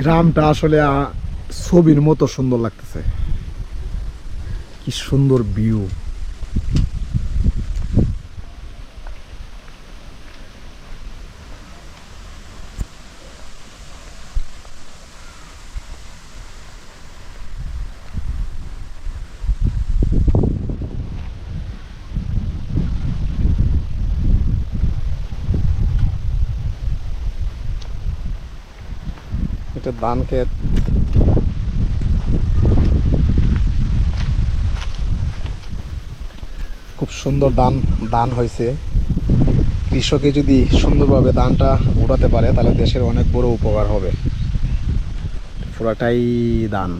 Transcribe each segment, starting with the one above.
গ্রামটা আসলে ছবির মতো সুন্দর লাগতেছে। কি সুন্দর ভিউ এটা ধান ক্ষেত। খুব সুন্দর ধান ধান হয়েছে। কৃষকে যদি সুন্দরভাবে ধানটা উঠাতে পারে, তাহলে দেশের অনেক বড় উপকার হবে। পুরাটাই ধান।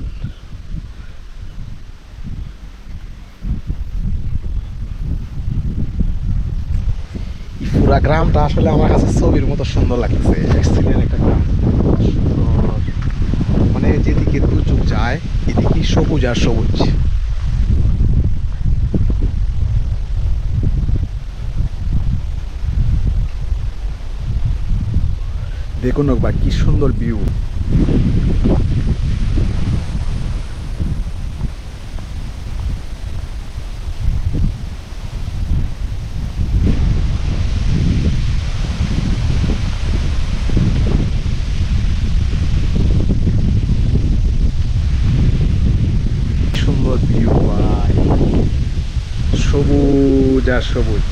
পুরা গ্রামটা আসলে আমার কাছে ছবির মতো সুন্দর লাগতেছে। একটা গ্রাম সুন্দর। মানে যেদিকে দু চোখ যায় এদিকে সবুজ আর সবুজ। দেখুন একবার কি সুন্দর ভিউ সুন্দর ভিউ ভাই সবুজ আর সবুজ।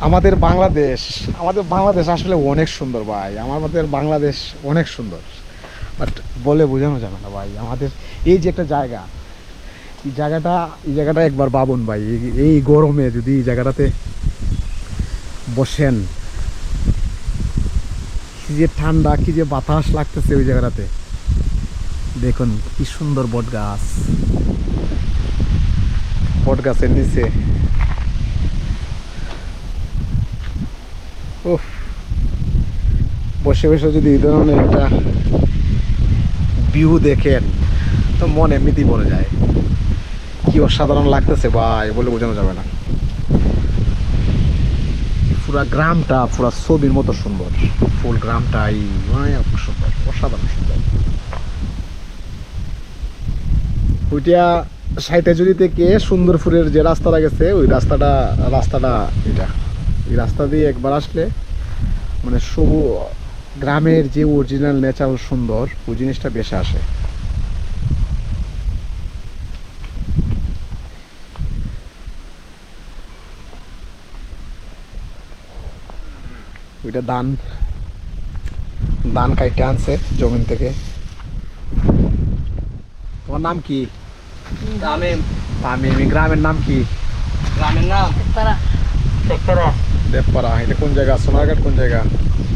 আমাদের বাংলাদেশ আমাদের বাংলাদেশ আসলে অনেক সুন্দর ভাই। আমাদের বাংলাদেশ অনেক সুন্দর। বাট বলে বোঝানো যাবে না ভাই। আমাদের এই যে একটা জায়গা এই জায়গাটা এই জায়গাটা একবার ভাবুন ভাই, এই- গরমে যদি এই জায়গাটাতে বসেন, কি যে ঠান্ডা, কি যে বাতাস লাগতেছে ওই জায়গাটাতে। দেখুন, কি সুন্দর বট গাছ। বট গাছের নিচে। উফ। বসে বসে যদি এই ধরনের একটা ভিউ দেখেন, তো মন এমনিতেই পড়ে যায়। কি অসাধারণ লাগতেছে ভাই, বলে বোঝানো যাবে না। পুরা গ্রামটা, পুরা ছবির মতো সুন্দর। ফুল গ্রামটাই অনেক সুন্দর, অসাধারণ সুন্দর। ওইটা সাইটে যদি থেকে সুন্দরপুরের যে রাস্তাটা গেছে, ওই রাস্তাটা রাস্তাটা এটা। এই রাস্তা দিয়ে একবার আসলে মানে সবু গ্রামের যে অরিজিনাল ন্যাচারাল সুন্দর, ওই জিনিসটা বেশি আসে। ওইটা ধান ধান কাইটে আনছে জমিন থেকে। তোমার নাম কি? তামিম। আমি আমি গ্রামের নাম কি? গ্রামের নাম? দেবপাড়া। এটা কোন জায়গা? সোনারঘাট কোন জায়গা?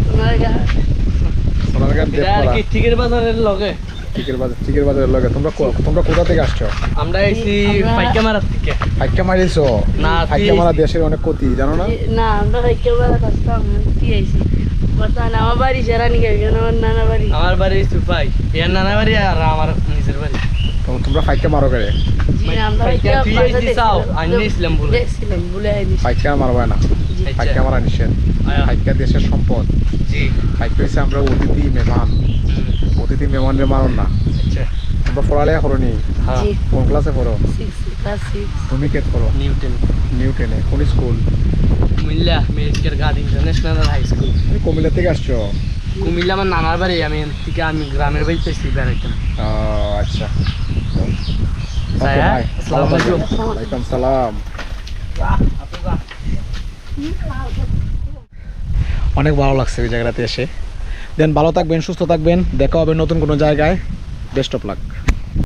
সোনারঘাট। সোনারঘাট দেবপাড়া কি টিকের বাজারের লগে? টিকের বাজার টিকের বাজারের লগে। তোমরা তোমরা কোথা থেকে আসছো? আমরা এসি মারার থেকে। হাইকা মারিছো? না, হাইকা মারা দেশের অনেক ক্ষতি জানো না? না আমরা হইকে বেলা কি আইছি। বর্তমানে আমার বাড়ি সেরা নিকে আমার নানা বাড়ি। আমার বাড়ি সুপাই এর নানা বাড়ি আর আমার নিজের বাড়ি। তোমরা ফাইকা মারো করে? জি আমরা হইকে তুই আইছি চাও আমি নিয়েছিলাম বলে। দেখছিলাম বলে আইনি ফাইকা মারবা না। আচ্ছা। ফাইকা মারা নিষেধ। আয়া। দেশের সম্পদ। জি। ফাইকা হচ্ছে আমরা অতিথি মেহমান। অতিথি মেহমানের মারণ না। আচ্ছা। তোমরা পড়ালেখা করো নি? হ্যাঁ। কোন ক্লাসে পড়ো? তুমি কে করো নিউটন নিউ টেনে কোন school? Comilla medical guard international high school. তুমি কুমিল্লা থেকে আসছো? কুমিল্লা আমার নানার বাড়ি আমি থেকে আমি গ্রামের বাড়ি পেয়েছি বেড়াইতাম আহ, আচ্ছা। তাই, Okay, হ্যাঁ? bye. আসসালামু আলাইকুম। ওয়ালাইকুম সালাম। অনেক ভালো লাগছে এই জায়গাটাতে এসে। দেন ভালো থাকবেন, সুস্থ থাকবেন, দেখা হবে নতুন কোনো জায়গায়। Best of luck.